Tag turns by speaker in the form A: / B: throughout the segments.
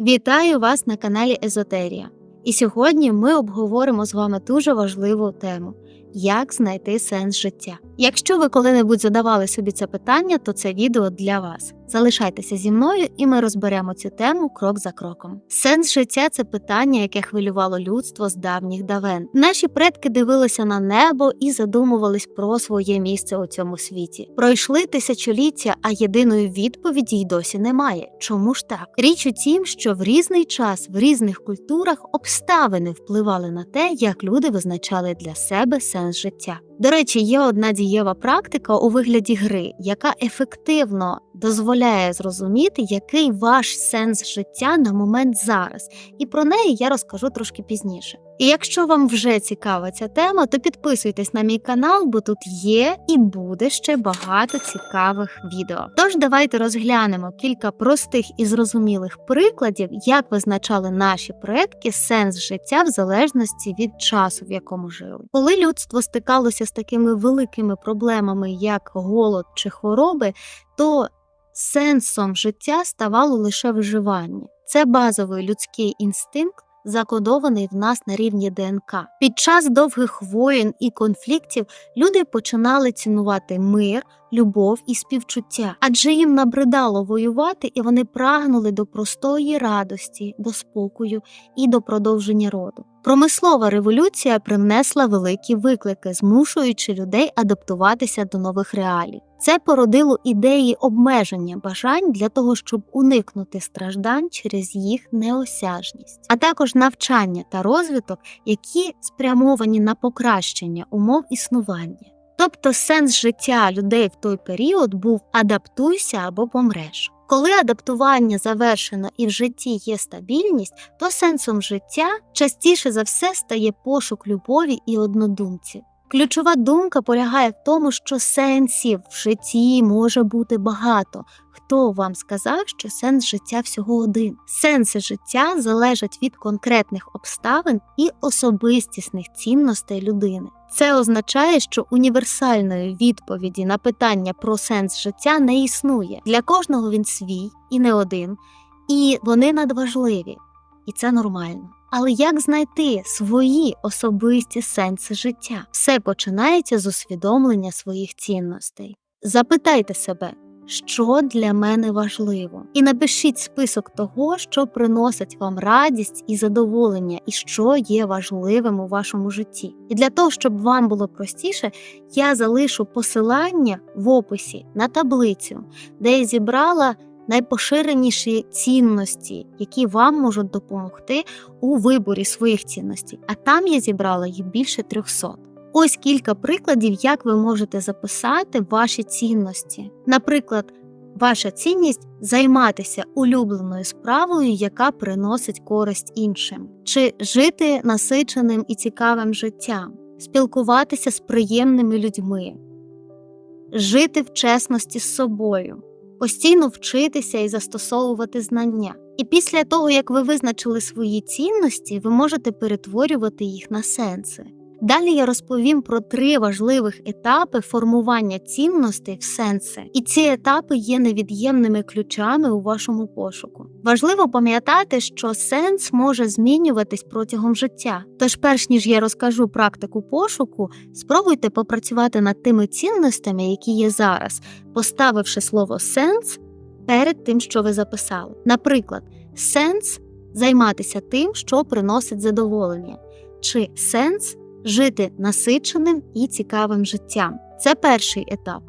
A: Вітаю вас на каналі Езотерія. І сьогодні ми обговоримо з вами дуже важливу тему: як знайти сенс життя. Якщо ви коли-небудь задавали собі це питання, то це відео для вас. Залишайтеся зі мною, і ми розберемо цю тему крок за кроком. Сенс життя це питання, яке хвилювало людство з давніх давен. Наші предки дивилися на небо і задумувались про своє місце у цьому світі. Пройшли тисячоліття, а єдиної відповіді й досі немає. Чому ж так? Річ у тім, що в різний час в різних культурах обставини впливали на те, як люди визначали для себе сенс життя. До речі, є одна дієва практика у вигляді гри, яка ефективно дозволяє зрозуміти, який ваш сенс життя на момент зараз, і про неї я розкажу трошки пізніше. І якщо вам вже цікава ця тема, то підписуйтесь на мій канал, бо тут є і буде ще багато цікавих відео. Тож давайте розглянемо кілька простих і зрозумілих прикладів, як визначали наші предки сенс життя в залежності від часу, в якому жили. Коли людство стикалося з такими великими проблемами, як голод чи хвороби, то сенсом життя ставало лише виживання. Це базовий людський інстинкт закодований в нас на рівні ДНК. Під час довгих воєн і конфліктів люди починали цінувати мир, любов і співчуття, адже їм набридало воювати, і вони прагнули до простої радості, до спокою і до продовження роду. Промислова революція привнесла великі виклики, змушуючи людей адаптуватися до нових реалій. Це породило ідеї обмеження бажань для того, щоб уникнути страждань через їх неосяжність, а також навчання та розвиток, які спрямовані на покращення умов існування. Тобто сенс життя людей в той період був адаптуйся або помреш. Коли адаптування завершено і в житті є стабільність, то сенсом життя частіше за все стає пошук любові і однодумців. Ключова думка полягає в тому, що сенсів в житті може бути багато. Хто вам сказав, що сенс життя всього один? Сенси життя залежать від конкретних обставин і особистісних цінностей людини. Це означає, що універсальної відповіді на питання про сенс життя не існує. Для кожного він свій і не один, і вони надважливі, і це нормально. Але як знайти свої особисті сенси життя? Все починається з усвідомлення своїх цінностей. Запитайте себе, що для мене важливо, і напишіть список того, що приносить вам радість і задоволення, і що є важливим у вашому житті. І для того, щоб вам було простіше, я залишу посилання в описі на таблицю, де я зібрала найпоширеніші цінності, які вам можуть допомогти у виборі своїх цінностей. А там я зібрала їх більше 300. Ось кілька прикладів, як ви можете записати ваші цінності. Наприклад, ваша цінність займатися улюбленою справою, яка приносить користь іншим, чи жити насиченим і цікавим життям, спілкуватися з приємними людьми, жити в чесності з собою постійно вчитися і застосовувати знання. І після того, як ви визначили свої цінності, ви можете перетворювати їх на сенси. Далі я розповім про три важливих етапи формування цінностей в сенси, і ці етапи є невід'ємними ключами у вашому пошуку. Важливо пам'ятати, що сенс може змінюватись протягом життя. Тож, перш ніж я розкажу практику пошуку, спробуйте попрацювати над тими цінностями, які є зараз, поставивши слово сенс перед тим, що ви записали. Наприклад, сенс займатися тим, що приносить задоволення, чи сенс жити насиченим і цікавим життям. Це перший етап.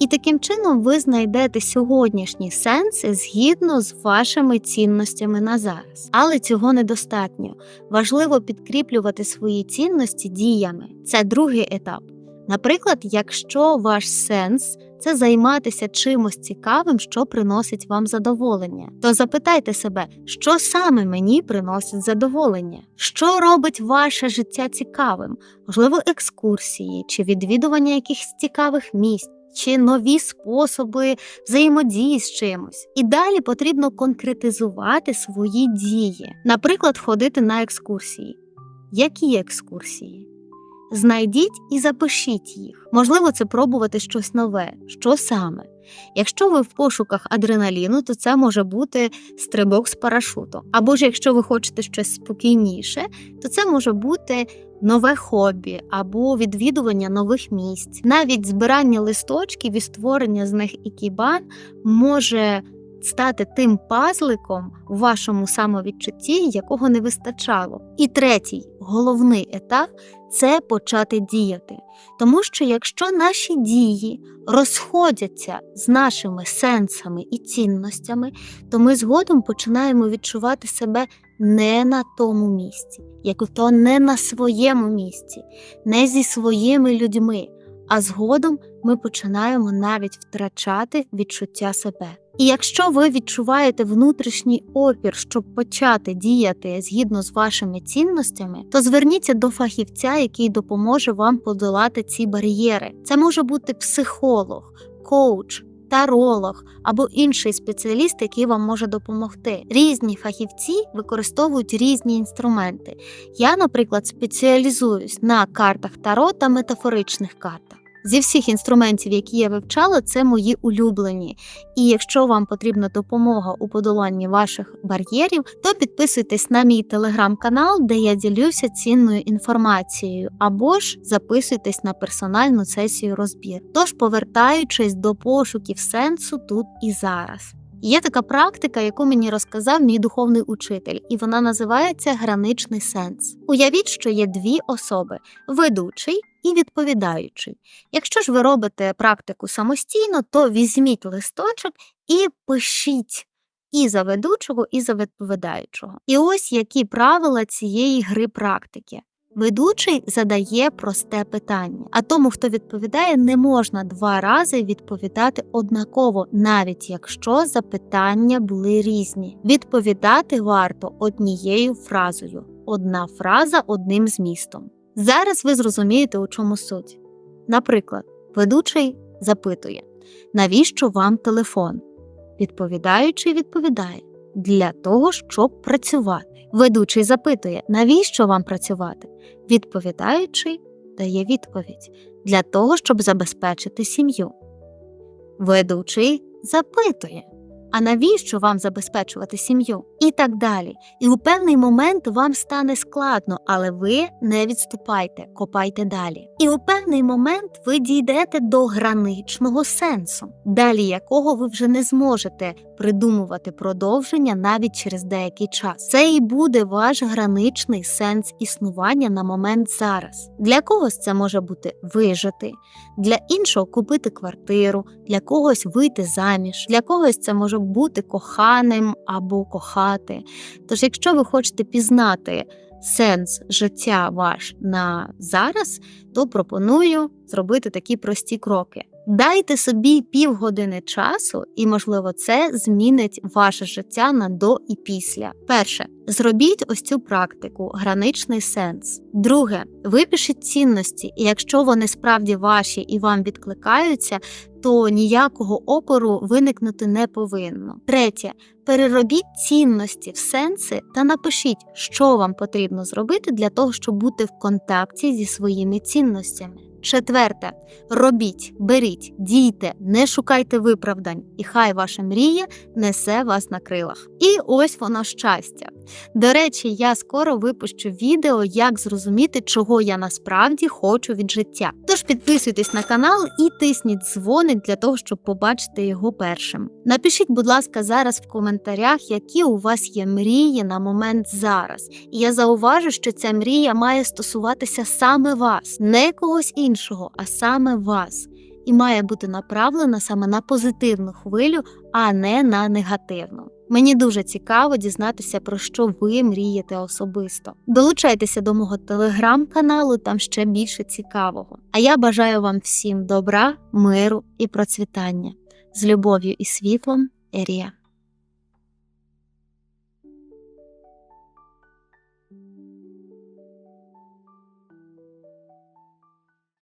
A: І таким чином ви знайдете сьогоднішні сенси згідно з вашими цінностями на зараз. Але цього недостатньо. Важливо підкріплювати свої цінності діями. Це другий етап. Наприклад, якщо ваш сенс це займатися чимось цікавим, що приносить вам задоволення, то запитайте себе, що саме мені приносить задоволення, що робить ваше життя цікавим, можливо, екскурсії чи відвідування якихось цікавих місць. Чи нові способи взаємодії з чимось, і далі потрібно конкретизувати свої дії, наприклад, ходити на екскурсії. Які екскурсії? Знайдіть і запишіть їх. Можливо, це пробувати щось нове, що саме. Якщо ви в пошуках адреналіну, то це може бути стрибок з парашуту. Або ж якщо ви хочете щось спокійніше, то це може бути нове хобі або відвідування нових місць. Навіть збирання листочків і створення з них ікібан може стати тим пазликом у вашому самовідчутті, якого не вистачало. І третій головний етап це почати діяти. Тому що якщо наші дії розходяться з нашими сенсами і цінностями, то ми згодом починаємо відчувати себе не на тому місці, як то не на своєму місці, не зі своїми людьми. А згодом ми починаємо навіть втрачати відчуття себе. І якщо ви відчуваєте внутрішній опір, щоб почати діяти згідно з вашими цінностями, то зверніться до фахівця, який допоможе вам подолати ці бар'єри. Це може бути психолог, коуч. Таролог або інший спеціаліст, який вам може допомогти. Різні фахівці використовують різні інструменти. Я, наприклад, спеціалізуюсь на картах Таро та метафоричних картах. Зі всіх інструментів, які я вивчала, це мої улюблені. І якщо вам потрібна допомога у подоланні ваших бар'єрів, то підписуйтесь на мій телеграм-канал, де я ділюся цінною інформацією, або ж записуйтесь на персональну сесію розбір. Тож, повертаючись до пошуків сенсу тут і зараз. Є така практика, яку мені розказав мій духовний учитель, і вона називається граничний сенс. Уявіть, що є дві особи: ведучий і відповідаючий. Якщо ж ви робите практику самостійно, то візьміть листочок і пишіть і за ведучого, і за відповідаючого. І ось які правила цієї гри практики. Ведучий задає просте питання, а тому, хто відповідає, не можна два рази відповідати однаково, навіть якщо запитання були різні. Відповідати варто однією фразою, одна фраза одним змістом. Зараз ви зрозумієте, у чому суть. Наприклад, ведучий запитує, навіщо вам телефон? Відповідаючий відповідає для того, щоб працювати. Ведучий запитує, навіщо вам працювати? Відповідаючий дає відповідь для того, щоб забезпечити сім'ю. Ведучий запитує, а навіщо вам забезпечувати сім'ю? І так далі. І у певний момент вам стане складно, але ви не відступайте, копайте далі. І у певний момент ви дійдете до граничного сенсу, далі якого ви вже не зможете придумувати продовження навіть через деякий час. Це і буде ваш граничний сенс існування на момент зараз. Для когось це може бути вижити, для іншого купити квартиру, для когось вийти заміж, для когось це може бути коханим або кохати. Тож, якщо ви хочете пізнати сенс життя ваш на зараз, то пропоную зробити такі прості кроки. Дайте собі півгодини часу, і, можливо, це змінить ваше життя на до і після. Перше, зробіть ось цю практику, граничний сенс. Друге, випишіть цінності, і якщо вони справді ваші і вам відкликаються, то ніякого опору виникнути не повинно. Третє, переробіть цінності в сенси та напишіть, що вам потрібно зробити для того, щоб бути в контакті зі своїми цінностями. Четверте, робіть, беріть, дійте, не шукайте виправдань, і хай ваша мрія несе вас на крилах. І ось воно щастя. До речі, я скоро випущу відео, як зрозуміти, чого я насправді хочу від життя. Тож підписуйтесь на канал і тисніть дзвоник для того, щоб побачити його першим. Напишіть, будь ласка, зараз в коментарях, які у вас є мрії на момент зараз. І я зауважу, що ця мрія має стосуватися саме вас, не когось іншого, а саме вас. І має бути направлена саме на позитивну хвилю, а не на негативну. Мені дуже цікаво дізнатися, про що ви мрієте особисто. Долучайтеся до мого телеграм-каналу, там ще більше цікавого. А я бажаю вам всім добра, миру і процвітання. З любов'ю і світлом, Ерія.